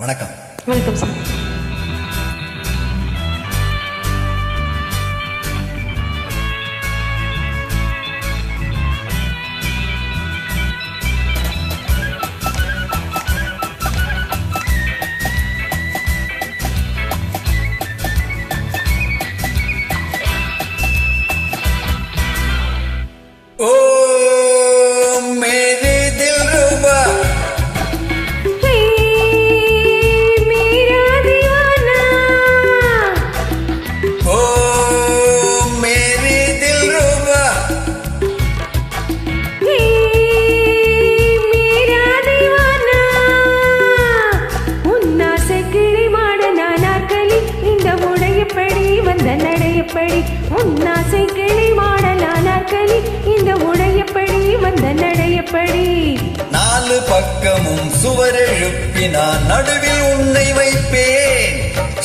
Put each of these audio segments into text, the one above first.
வணக்கம். வணக்கம் சார். நடையப்படி உன்னாசை கிளி மாடலானார்களி இந்த உடையப்படி வந்த நடையப்படி நாலு பக்கமும் சுவர் எழுப்பினான் நடுவில் உன்னை வைப்பேன்.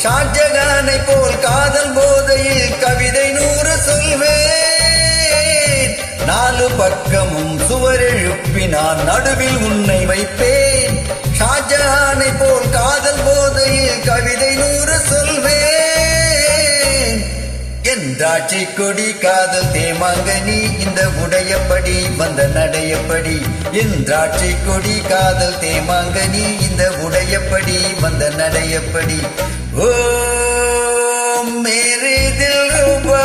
ஷாஜகானை போல் காதல் போதையில் கவிதை நூறு சொல்வேன். நாலு பக்கமும் சுவர் எழுப்பினான் நடுவில் உன்னை வைப்பேன். ஷாஜகானை போல் காதல் போதையில் கவிதை நூறு சொல்வேன். திராட்சை கொடி காதல் தேமாங்கனி இந்த உடையப்படி வந்த நடையப்படி என் திராட்சை கொடி காதல் தேமாங்கனி இந்த உடையப்படி வந்த நடையப்படி ஓ மேரே தில் ரூபா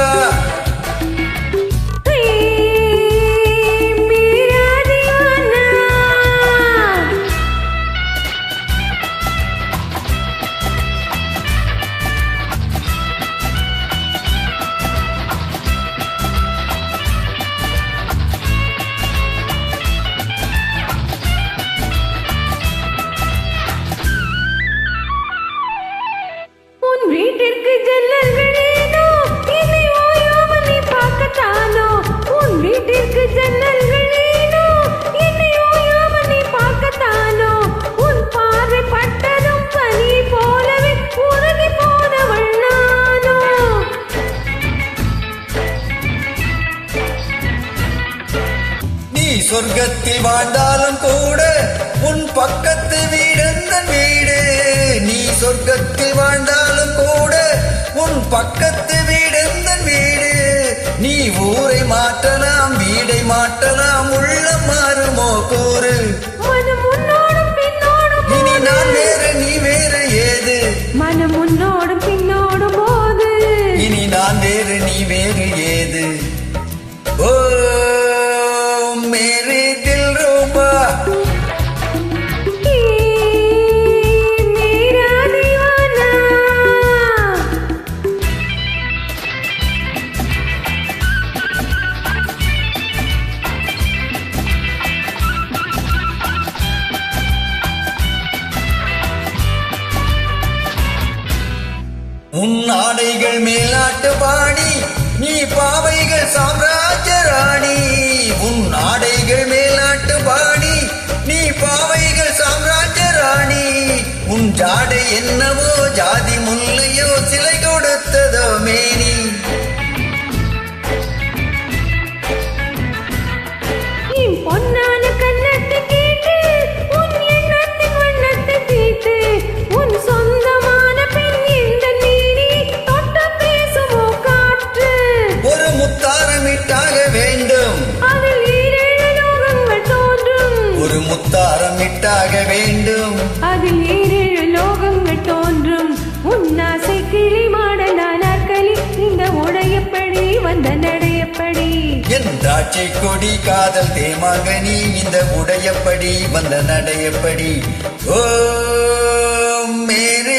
உன் வீட்டிற்கு ஜன்னல்களேனோ என்னை ஓயாமல் நீ பார்க்கத்தானோ? உன் வீட்டிற்கு ஜன்னல்களேனோ என்னை ஓயாமல் நீ பார்க்கத்தானோ? உன் பார்வை பட்டதும் பனி போலவே உறங்கி போனவள் நானோ. நீ சொர்க்கத்தில் வாழ்ந்தாலும் கூட உன் பக்கத்து வீடு வீடு? நீ சொர்க்கத்தில் வாழ்ந்த பக்கத்து வீடெந்த வீடு? நீ ஊரை மாற்றலாம் வீடை மாற்றலாம் உள்ள மாறுமோ கூறு? இனி. நான் வேறு நீ வேறு ஏது? மனம் முன்னோடும் பின்னோடும் போது இனி நான் வேறு நீ வேறு ஏது? ஓ மேரே மேலாட்டு பாடி நீ பாவைகள் சாம்ராஜ்ய ராணி. உன் ஆடைகள் மேலாட்டு பாடி நீ பாவைகள் சாம்ராஜ்ய ராணி. உன் ஜாடை என்னவோ ஜாதி முல்லையோ சிலை கொடுத்ததோ மேனி. ஒரு முத்தாரமிட்டாக வேண்டும். அதில் ஈரேழு லோகங்கள் தோன்றும். உன்னாசை கிளி மாடலானார்களி இந்த உடையப்படி வந்த நடையப்படி என் திராட்சை கொடி காதல் தேமாங்கனி இந்த உடையப்படி வந்த நடையப்படி ஓ மேரே